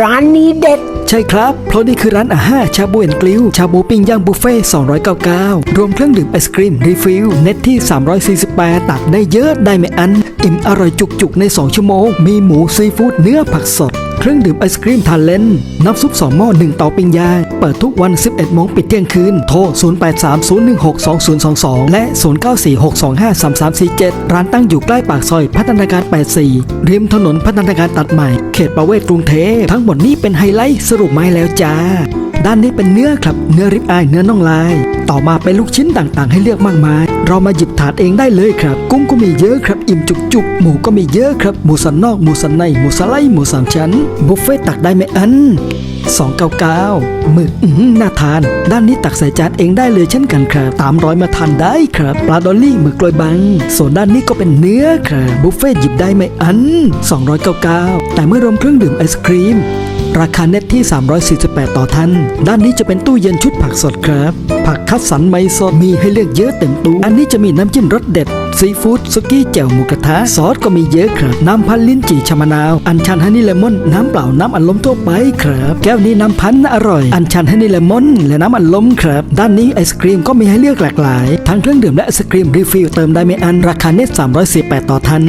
ร้านนี้เด็ด ใช่ครับ เพราะนี่คือร้านอาหารชาบูแอนกลิวชาบูปิ้งย่างบุฟเฟ่299 รวมเครื่องดื่มไอศครีมรีฟิลเน็ตที่ 348 ตักได้เยอะได้ไม่อัน อิ่มอร่อยจุกๆใน 2 ชั่วโมง มีหมูซีฟู้ดเนื้อผักสด เครื่องดื่มไอศครีมทานเลนน้ำซุปสองหม้อ1เตาปิ้งย่างเปิดทุกวัน 11โมงปิดเที่ยงคืน โทร 0830162022 และ 0946253347 ร้านตั้งอยู่ใกล้ปากซอยพัฒนาการ 84 ริมถนนพัฒนาการตัดใหม่ เขตประเวศกรุงเทพทั้งหมดนี้เป็นไฮไลท์สรุปมาแล้วจ้า ด้านนี้เป็นเนื้อครับ เนื้อริบอายเนื้อน่องลาย ต่อมาเป็นลูกชิ้นต่างๆ ให้เลือกมากมาย เรามาหยิบถาดเองได้เลยครับ กุ้งก็มีเยอะครับ อิ่มจุกๆ หมูก็มีเยอะครับ หมูสันนอก หมูสันใน หมูสไลด์หมูสามชั้น บุฟเฟ่ต์ตักได้ไม่อัน299หมึกอื้อหือน่าทาน ด้านนี้ตักใส่จานเองได้เลยเช่นกันครับตามร้อยมาทานได้ครับ ปลาดอลลี่หมึกกลอยบัง ส่วนด้านนี้ก็เป็นเนื้อครับบุฟเฟ่ต์หยิบได้ไม่อัน 299 แต่เมื่อรวมเครื่องดื่มไอศครีม ราคาเน็ตที่ 348 ต่อท่าน ด้านนี้จะเป็นตู้เย็นชุดผักสดครับ ผักคัดสรรไม่สดมีให้เลือกเยอะเต็มตู้ อันนี้จะมีน้ำจิ้มรสเด็ด ซีฟู้ดสุกี้แจ่วหมูกระทะ ซอสก็มีเยอะครับ น้ำพันลิ้นจี่ชะมะนาว อัญชันฮันนี่เลมอน น้ำเปล่าน้ำอัดลมทั่วไปครับ แก้วนี้น้ำพันอร่อย อัญชันฮันนี่เลมอน และน้ำอัดลมครับ ด้านนี้ไอศครีมก็มีให้เลือกหลากหลาย ทั้งเครื่องดื่มและไอศครีมรีฟิลเติมได้ไม่อันราคาเน็ต348 ต่อท่าน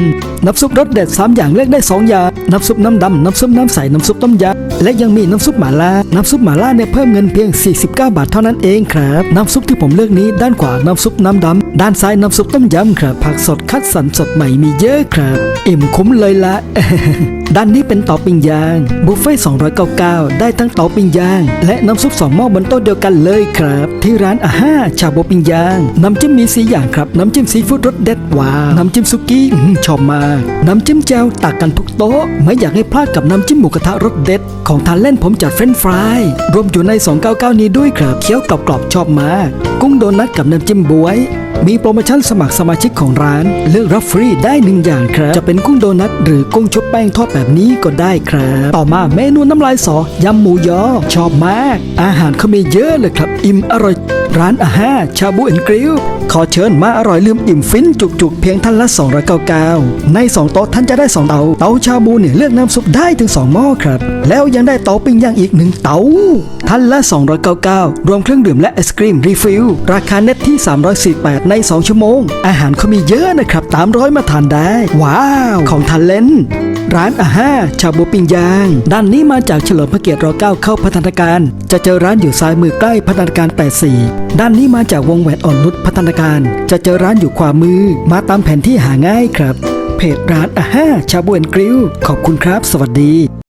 น้ำซุปรสเด็ด 3 อย่างเลือกได้ 2 อย่าง น้ำซุปน้ำดำ น้ำซุปน้ำใส น้ำซุปต้มยำ และยังมีน้ำซุปหม่าล่า น้ำซุปหม่าล่าเนี่ยเพิ่มเงินเพียง 49 บาทเท่านั้นเองครับ น้ำซุปที่ผมเลือกนี้ด้านขวาน้ำซุปน้ำดำ ด้านซ้ายน้ำซุปต้มยำครับผักสดคัดสรรสดใหม่มีเยอะครับอิ่มคุ้มเลยละด้านนี้เป็นเตาปิ้งย่าง บุฟเฟ่299 ได้ทั้งเตาปิ้งย่าง และน้ำซุปสองหม้อบนโต๊ะเดียวกันเลยครับ ที่ร้านอาห้าชาบูปิ้งย่าง น้ำจิ้มมีสีอย่างครับ น้ำจิ้มซีฟู้ดรสเด็ดว้าวน้ำจิ้มซุกี้ชอบมาก น้ำจิ้มแจ่วตักกันทุกโต๊ะ ไม่อยากให้พลาดกับน้ำจิ้มหมูกระทะรสเด็ด ของทานเล่นผมจัดเฟรนช์ฟรายรวมอยู่ใน 299 นี้ด้วยครับเคี้ยวกรอบๆชอบมาก กุ้งโดนัทกับน้ำจิ้มบวย มีโปรโมชั่นสมัครสมาชิกของร้าน เลือกรับฟรีได้หนึ่งอย่างครับ จะเป็นกุ้งโดนัทหรือกุ้งชุบแป้งทอดแบบนี้ก็ได้ครับ ต่อมาเมนูน้ำลายสอยำหมูยอ ชอบมาก อาหารเขามีเยอะเลยครับ อิ่มอร่อยร้านอาหารชาบูแอนกริลขอเชิญมาอร่อยลืมอิ่มฟินจุกๆ เพียงท่านละ299ใน 2 โต๊ะท่านจะได้ 2 เตา เตาชาบูเนี่ยเลือกน้ำซุปได้ถึง 2 หม้อครับ แล้วยังได้เตาปิ้งย่างอีก 1 เตา ท่านละ 299 รวมเครื่องดื่มและไอศครีมรีฟิลราคาเน็ตที่ 348 ใน 2 ชั่วโมง อาหารเขามีเยอะนะครับ ตามร้อยมาทานได้ ว้าว ของทานเล่น ร้านอาหารชาบูปิ้งยาง ด้านนี้มาจากเฉลิมพระเกียรติร9เข้าพัฒนาการ จะเจอร้านอยู่ซ้ายมือใกล้พัฒนาการ 84 ด้านนี้มาจากวงแหวนอ่อนนุชพัฒนาการ จะเจอร้านอยู่ขวามือ มาตามแผนที่หาง่ายครับ เพจร้านอาหารชาบูแอนกริลขอบคุณครับ สวัสดี